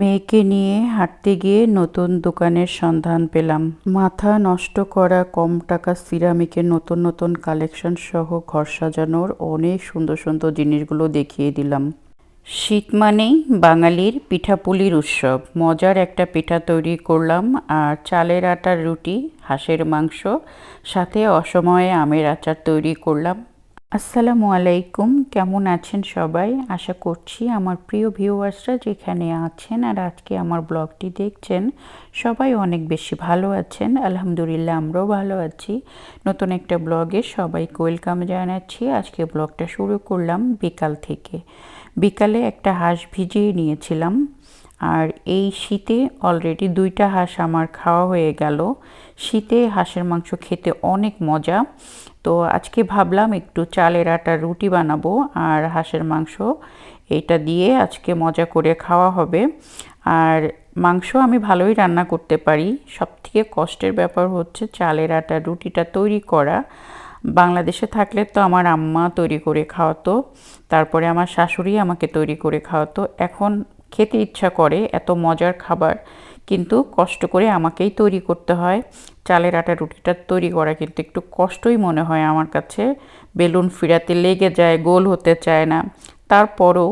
মেয়েকে নিয়ে হাঁটতে গিয়ে নতুন দোকানের সন্ধান পেলাম। মাথা নষ্ট করা কম টাকা সিরামিকের নতুন নতুন কালেকশন সহ ঘর সাজানোর অনেক সুন্দর সুন্দর জিনিসগুলো দেখিয়ে দিলাম। শীত মানেই বাঙালির পিঠাপুলির উৎসব। মজার একটা পিঠা তৈরি করলাম আর চালের আটার রুটি, হাঁসের মাংস, সাথে অসময়ে আমের আচার তৈরি করলাম। আসসালামু আলাইকুম, কেমন আছেন সবাই? আশা করছি আমার প্রিয় ভিউয়ার্সরা যেখানে আছেন আর আজকে আমার ব্লগটি দেখছেন, সবাই অনেক বেশি ভালো আছেন। আলহামদুলিল্লাহ আমরাও ভালো আছি। নতুন একটা ব্লগে সবাইকে ওয়েলকাম জানাচ্ছি। আজকে ব্লগটা শুরু করলাম বিকাল থেকে। বিকালে একটা হাঁস ভিজিয়ে নিয়েছিলাম। আর এই শীতে অলরেডি দুইটা হাঁস আমার খাওয়া হয়ে গেল। শীতে হাঁসের মাংস খেতে অনেক মজা। তো আজকে ভাবলাম একটু চালের আটার রুটি বানাবো আর হাঁসের মাংস এটা দিয়ে আজকে মজা করে খাওয়া হবে। আর মাংস আমি ভালোই রান্না করতে পারি। সবথেকে কষ্টের ব্যাপার হচ্ছে চালের আটার রুটিটা তৈরি করা। বাংলাদেশে থাকলে তো আমার আম্মা তৈরি করে খাওয়াতো, তারপরে আমার শাশুড়ি আমাকে তৈরি করে খাওয়াতো। এখন খেতে ইচ্ছা করে এত মজার খাবার, কিন্তু কষ্ট করে আমাকেই তৈরি করতে হয়। চালের আটা, রুটিটা তৈরি করা কিন্তু একটু কষ্টই মনে হয় আমার কাছে। বেলুন ফিরাতে লেগে যায়, গোল হতে চায় না। তারপরেও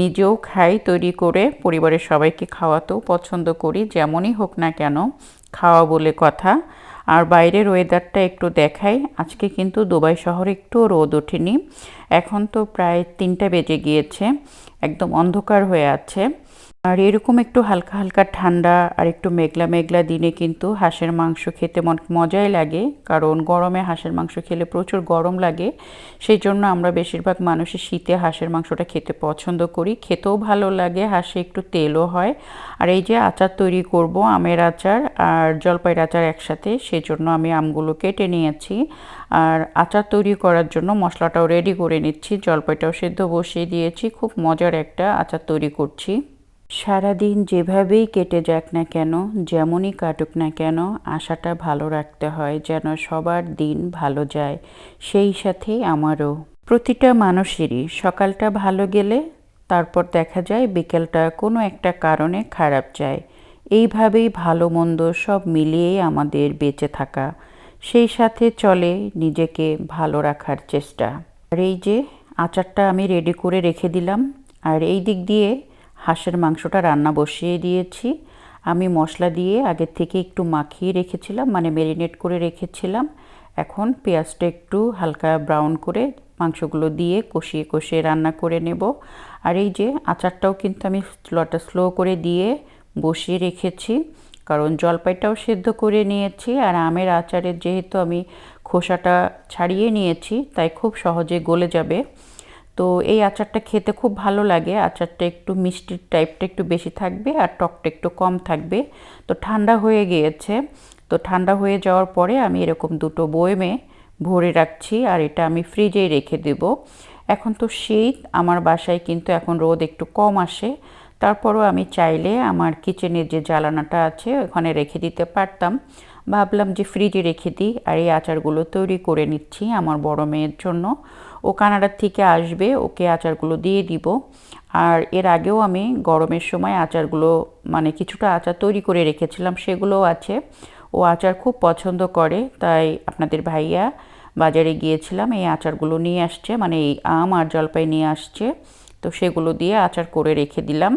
নিজেও খাই তৈরি করে, পরিবারের সবাইকে খাওয়াতেও পছন্দ করি, যেমনই হোক না কেন, খাওয়া বলে কথা। আর বাইরের ওয়েদারটা একটু দেখাই। আজকে কিন্তু দুবাই শহরে একটু রোদ ওঠেনি। এখন তো প্রায় তিনটা বেজে গিয়েছে। একদম অন্ধকার হয়ে আছে। আর এরকম একটু হালকা হালকা ঠান্ডা আর একটু মেঘলা মেঘলা দিনে কিন্তু হাঁসের মাংস খেতে মজাই লাগে। কারণ গরমে হাঁসের মাংস খেলে প্রচুর গরম লাগে। সেই জন্য আমরা বেশিরভাগ মানুষই শীতে হাঁসের মাংসটা খেতে পছন্দ করি। খেতেও ভালো লাগে, হাঁসে একটু তেলও হয়। আর এই যে আচার তৈরি করব, আমের আচার আর জলপাইয়ের আচার একসাথে সেই জন্য আমি আমগুলো কেটে নিয়েছি। আর আচার তৈরি করার জন্য মশলাটাও রেডি করে নিচ্ছি, জলপাইটাও সেদ্ধ বসিয়ে দিয়েছি। খুব মজার একটা আচার তৈরি করছি। সারাদিন যেভাবেই কেটে যাক না কেন, যেমনই কাটুক না কেন, আশাটা ভালো রাখতে হয় যেন সবার দিন ভালো যায়, সেই সাথে আমারও। প্রতিটা মানুষেরই সকালটা ভালো গেলে তারপর দেখা যায় বিকেলটা কোনো একটা কারণে খারাপ যায়। এইভাবেই ভালো মন্দ সব মিলিয়েই আমাদের বেঁচে থাকা। সেই সাথে চলে নিজেকে ভালো রাখার চেষ্টা। আর এই যে আচারটা আমি রেডি করে রেখে দিলাম, আর এই দিক দিয়ে হাঁসের মাংসটা রান্না বসিয়ে দিয়েছি। আমি মশলা দিয়ে আগের থেকে একটু মাখিয়ে রেখেছিলাম মানে ম্যারিনেট করে রেখেছিলাম। এখন পেঁয়াজটা একটু হালকা ব্রাউন করে মাংসগুলো দিয়ে কষিয়ে কষিয়ে রান্না করে নেব। আর এই যে আচারটাও কিন্তু আমি স্লোটা স্লো করে দিয়ে বসিয়ে রেখেছি, কারণ জলপাইটাও সেদ্ধ করে নিয়েছি। আর আমের আচারের যেহেতু আমি খোসাটা ছাড়িয়ে নিয়েছি, তাই খুব সহজে গলে যাবে। তো এই আচারটা খেতে খুব ভালো লাগে। আচারটা একটু মিষ্টির টাইপটা একটু বেশি থাকবে আর টকটা একটু কম থাকবে। তো ঠান্ডা হয়ে গিয়েছে। তো ঠান্ডা হয়ে যাওয়ার পরে আমি এরকম দুটো বয়েমে ভরে রাখছি আর এটা আমি ফ্রিজেই রেখে দেব। এখন তো শীত আমার বাসায় কিন্তু এখন রোদ একটু কম আসে। তারপরও আমি চাইলে আমার কিচেনের যে জ্বালানাটা আছে ওখানে রেখে দিতে পারতাম। ভাবলাম যে ফ্রিজে রেখে দিই আর এই আচারগুলো তৈরি করে নিচ্ছি আমার বড় মেয়ের জন্য। ও কানাডার থেকে আসবে, ওকে আচারগুলো দিয়ে দিব। আর এর আগেও আমি গরমের সময় আচারগুলো মানে কিছুটা আচার তৈরি করে রেখেছিলাম, সেগুলোও আছে। ও আচার খুব পছন্দ করে, তাই আপনাদের ভাইয়া বাজারে গিয়েছিলাম, এই আচারগুলো নিয়ে আসছে মানে এই আম আর জলপাই নিয়ে আসছে। তো সেগুলো দিয়ে আচার করে রেখে দিলাম।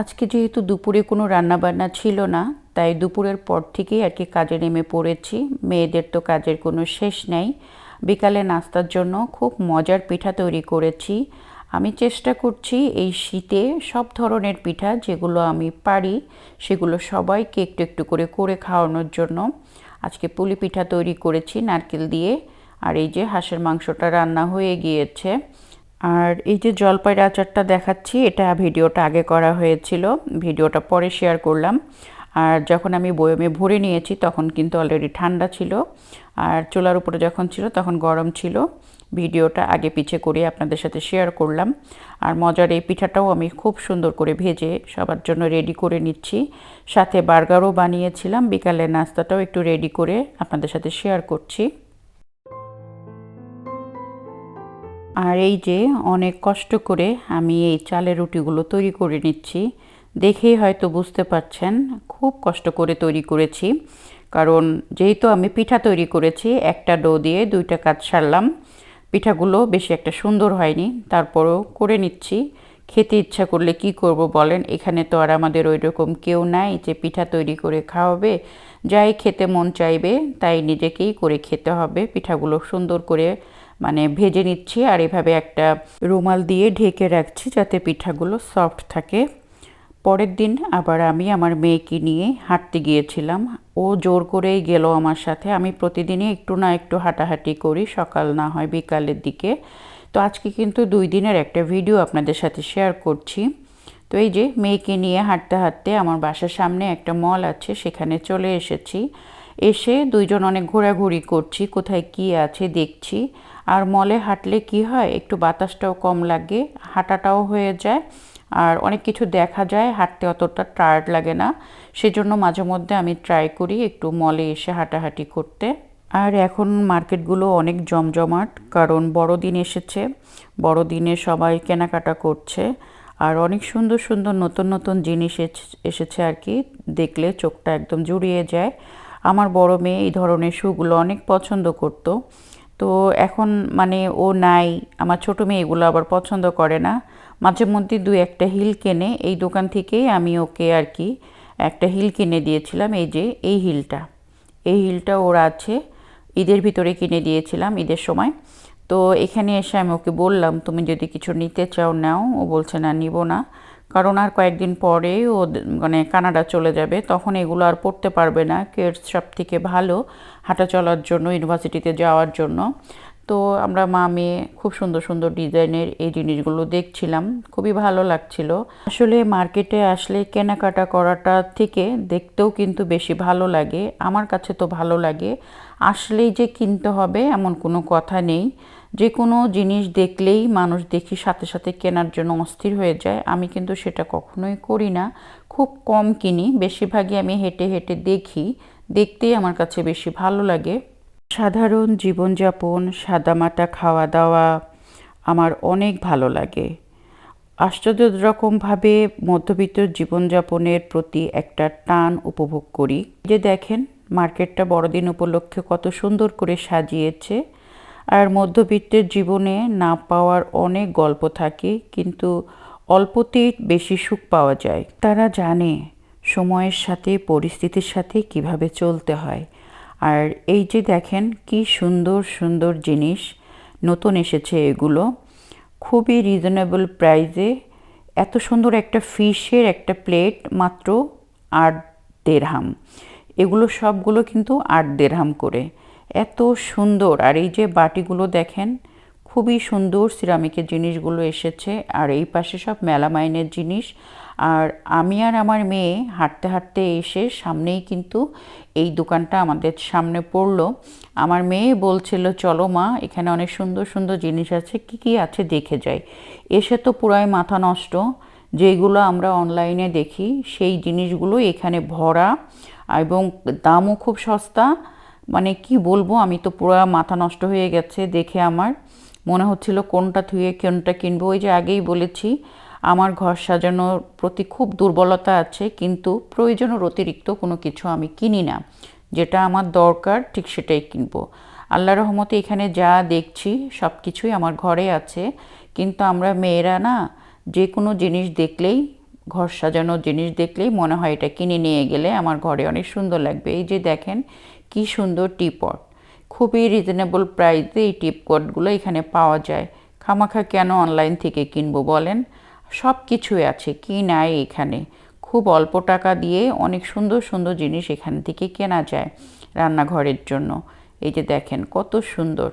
আজকে যেহেতু দুপুরে কোনো রান্নাবান্না ছিল না তাই দুপুরের পর থেকেই আর কি কাজে নেমে পড়েছি। মেয়েদের তো কাজের কোনো শেষ নেই। বিকালে নাস্তার জন্য খুব মজার পিঠা তৈরি করেছি। আমি চেষ্টা করছি এই শীতে সব ধরনের পিঠা যেগুলো আমি পারি, সেগুলো সবাইকে একটু একটু করে করে খাওয়ানোর জন্য। আজকে পুলি পিঠা তৈরি করেছি নারকেল দিয়ে। আর এই যে হাঁসের মাংসটা রান্না হয়ে গিয়েছে। আর এই যে জলপাইয়ের আচারটা দেখাচ্ছি, এটা ভিডিওটা আগে করা হয়েছিল। ভিডিওটা পরে শেয়ার করলাম। আর যখন আমি বয়মে ভরে নিয়েছি, তখন কিন্তু অলরেডি ঠান্ডা ছিল। আর চুলার উপরে যখন ছিল, তখন গরম ছিল। ভিডিওটা আগে পিছে করে আপনাদের সাথে শেয়ার করলাম। আর মজার এই পিঠাটাও আমি খুব সুন্দর করে ভেজে সবার জন্য রেডি করে নিচ্ছি। সাথে বার্গারও বানিয়েছিলাম। বিকালের নাস্তাটাও একটু রেডি করে আপনাদের সাথে শেয়ার করছি। আর এই যে অনেক কষ্ট করে আমি এই চালের রুটিগুলো তৈরি করে নিচ্ছি। দেখেই হয়তো বুঝতে পারছেন, খুব কষ্ট করে তৈরি করেছি। কারণ যেহেতু আমি পিঠা তৈরি করেছি, একটা ডো দিয়ে দুইটা কাজ সারলাম। পিঠাগুলো বেশি একটা সুন্দর হয়নি, তারপরও করে নিচ্ছি। খেতে ইচ্ছা করলে কি করব বলেন, এখানে তো আর আমাদের ওই রকম কেউ নাই যে পিঠা তৈরি করে খাওয়াবে। যাই খেতে মন চাইবে, তাই নিজেকেই করে খেতে হবে। পিঠাগুলো সুন্দর করে মানে ভেজে নিচ্ছি আর এভাবে একটা রুমাল দিয়ে ঢেকে রাখছি যাতে পিঠাগুলো সফট থাকে। পরের দিন আবার আমি আমার মেয়েকে নিয়ে হাঁটতে গিয়েছিলাম। ও জোর করেই গেল আমার সাথে। আমি প্রতিদিনই একটু না একটু হাঁটাহাঁটি করি, সকাল না হয় বিকালের দিকে। তো আজকে কিন্তু দুই দিনের একটা ভিডিও আপনাদের সাথে শেয়ার করছি। তো এই যে মেয়েকে নিয়ে হাঁটতে হাঁটতে আমার বাসার সামনে একটা মল আছে, সেখানে চলে এসেছি। এসে দুইজন অনেক ঘোরাঘুরি করছি, কোথায় কি আছে দেখছি। আর মলে হাঁটলে কি হয়, একটু বাতাসটাও কম লাগে, হাঁটাটাও হয়ে যায়। আর অনেক কিছু দেখা যায়, হাঁটতে অতটা টায়ার্ড লাগে না। সেজন্য মাঝে মধ্যে আমি ট্রাই করি একটু মলে এসে হাঁটাহাঁটি করতে। আর এখন মার্কেটগুলো অনেক জমজমাট, কারণ বড়দিন এসেছে, বড়দিনে সবাই কেনাকাটা করছে। আর অনেক সুন্দর সুন্দর নতুন নতুন জিনিস এসেছে আর কি, দেখলে চোখটা একদম জুড়িয়ে যায়। আমার বড় মেয়ে এই ধরনের শুগুলো অনেক পছন্দ করতো। তো এখন মানে ও নাই, আমার ছোটো মেয়ে এগুলো আবার পছন্দ করে না। মাঝে মধ্যে দু একটা হিল কেনে এই দোকান থেকেই আমি ওকে আর কি একটা হিল কিনে দিয়েছিলাম, এই যে এই হিলটা। এই হিলটা ওর আছে, ঈদের ভিতরে কিনে দিয়েছিলাম ঈদের সময়। তো এখানে এসে আমি ওকে বললাম, তুমি যদি কিছু নিতে চাও নাও। ও বলছে, না, নিব না। কারণ আর কয়েকদিন পরে ও মানে কানাডা চলে যাবে, তখন এগুলো আর পড়তে পারবে না কেটস সব থেকে ভালো হাঁটা চলার জন্য, ইউনিভার্সিটিতে যাওয়ার জন্য। তো আমরা মা মেয়ে খুব সুন্দর সুন্দর ডিজাইনের এই জিনিসগুলো দেখছিলাম। খুবই ভালো লাগছিল। আসলে মার্কেটে আসলে কেনাকাটা করাটা থেকে দেখতেও কিন্তু বেশি ভালো লাগে। আমার কাছে তো ভালো লাগে। আসলেই যে কিনতে হবে এমন কোনো কথা নেই। যে কোনো জিনিস দেখলেই মানুষ দেখি সাথে সাথে কেনার জন্য অস্থির হয়ে যায়। আমি কিন্তু সেটা কখনোই করি না। খুব কম কিনি। বেশিরভাগই আমি হেঁটে হেঁটে দেখি। দেখতেই আমার কাছে বেশি ভালো লাগে। সাধারণ জীবনযাপন, সাদামাটা খাওয়া দাওয়া আমার অনেক ভালো লাগে। আশ্চর্য রকমভাবে মধ্যবিত্ত জীবনযাপনের প্রতি একটা টান উপভোগ করি। যে দেখেন, মার্কেটটা বড়দিন উপলক্ষে কত সুন্দর করে সাজিয়েছে। আর মধ্যবিত্তের জীবনে না পাওয়ার অনেক গল্প থাকে, কিন্তু অল্পতেই বেশি সুখ পাওয়া যায়। তারা জানে, সময়ের সাথে, পরিস্থিতির সাথে কীভাবে চলতে হয়। আর এই যে দেখেন, কি সুন্দর সুন্দর জিনিস নতুন এসেছে এগুলো। খুবই রিজনেবল প্রাইজে এত সুন্দর একটা ফিশের একটা প্লেট মাত্র আট দেড়হাম এগুলো সবগুলো কিন্তু আট দেড়হাম করে। এত সুন্দর। আর এই যে বাটিগুলো দেখেন খুবই সুন্দর সিরামিকের জিনিসগুলো এসেছে। আর এই পাশে সব মেলামাইনের জিনিস। আর আমি আর আমার মেয়ে হাঁটতে হাঁটতে এসে সামনেই কিন্তু এই দোকানটা আমাদের সামনে পড়ল। আমার মেয়ে বলছিল, চলো মা, এখানে অনেক সুন্দর সুন্দর জিনিস আছে। কি কি আছে দেখে যাই। এসে তো পুরাই মাথা নষ্ট। যেগুলো আমরা অনলাইনে দেখি, সেই জিনিসগুলো এখানে ভরা এবং দামও খুব সস্তা। মানে কি বলব, আমি তো পুরো মাথা নষ্ট হয়ে গেছে দেখে আমার। মনে হচ্ছিল কোনটা থুয়ে কোনটা কিনবো। ওই যে আগেই বলেছি, আমার ঘর সাজানোর প্রতি খুব দুর্বলতা আছে, কিন্তু প্রয়োজনের অতিরিক্ত কোনো কিছু আমি কিনি না। যেটা আমার দরকার, ঠিক সেটাই কিনবো। আল্লাহ রহমতে এখানে যা দেখছি, সব কিছুই আমার ঘরে আছে। কিন্তু আমরা মেয়েরা না, যে কোনো জিনিস দেখলেই, ঘর সাজানোর জিনিস দেখলেই মনে হয় এটা কিনে নিয়ে গেলে আমার ঘরে অনেক সুন্দর লাগবে। এই যে দেখেন, কি সুন্দর টিপট। খুবই রিজনেবল প্রাইসে এই টিপকটগুলো এখানে পাওয়া যায়। খামাখা কেন অনলাইন থেকে কিনবো বলেন? সব কিছুই আছে, কি নাই এখানে? খুব অল্প টাকা দিয়ে অনেক সুন্দর সুন্দর জিনিস এখান থেকে কেনা যায় রান্নাঘরের জন্য। এই যে দেখেন, কত সুন্দর।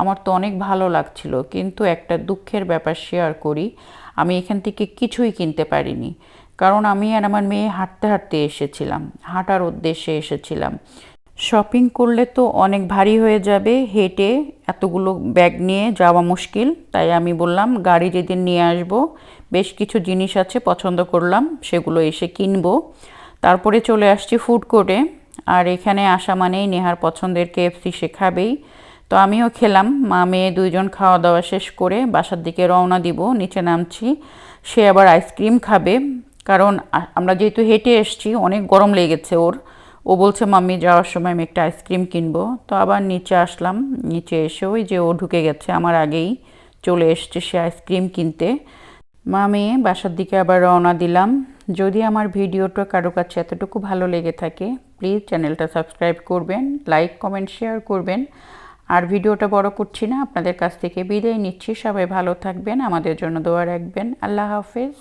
আমার তো অনেক ভালো লাগছিল, কিন্তু একটা দুঃখের ব্যাপার শেয়ার করি, আমি এখান থেকে কিছুই কিনতে পারিনি। কারণ আমি আর আমার মেয়ে হাঁটতে হাঁটতে এসেছিলাম, হাঁটার উদ্দেশ্যে এসেছিলাম। শপিং করলে তো অনেক ভারী হয়ে যাবে, হেঁটে এতগুলো ব্যাগ নিয়ে যাওয়া মুশকিল। তাই আমি বললাম, গাড়ি যেদিন নিয়ে আসব, বেশ কিছু জিনিস আছে পছন্দ করলাম, সেগুলো এসে কিনবো। তারপরে চলে আসছি ফুড কোর্টে আর এখানে আসা মানেই নেহার পছন্দের কেএফসি সে খাবেই তো আমিও খেলাম, মা মেয়ে দুইজন খাওয়া দাওয়া শেষ করে বাসার দিকে রওনা দিব, নিচে নামছি। সে আবার আইসক্রিম খাবে, কারণ আমরা যেহেতু হেঁটে এসেছি, অনেক গরম লেগেছে ওর। ও বলছে, মাম্মি, যাওয়ার সময় আমি একটা আইসক্রিম কিনবো। তো আবার নিচে আসলাম। নিচে এসে ওই যে ও ঢুকে গেছে, আমার আগেই চলে এসছে সে আইসক্রিম কিনতে। মা আমি বাসার দিকে আবার রওনা দিলাম। যদি আমার ভিডিওটা কারও কাছে এতটুকু ভালো লেগে থাকে, প্লিজ চ্যানেলটা সাবস্ক্রাইব করবেন, লাইক, কমেন্ট, শেয়ার করবেন। আর ভিডিওটা বড় করছি না, আপনাদের কাছ থেকে বিদায় নিচ্ছি। সবাই ভালো থাকবেন, আমাদের জন্য দোয়া রাখবেন। আল্লাহ হাফেজ।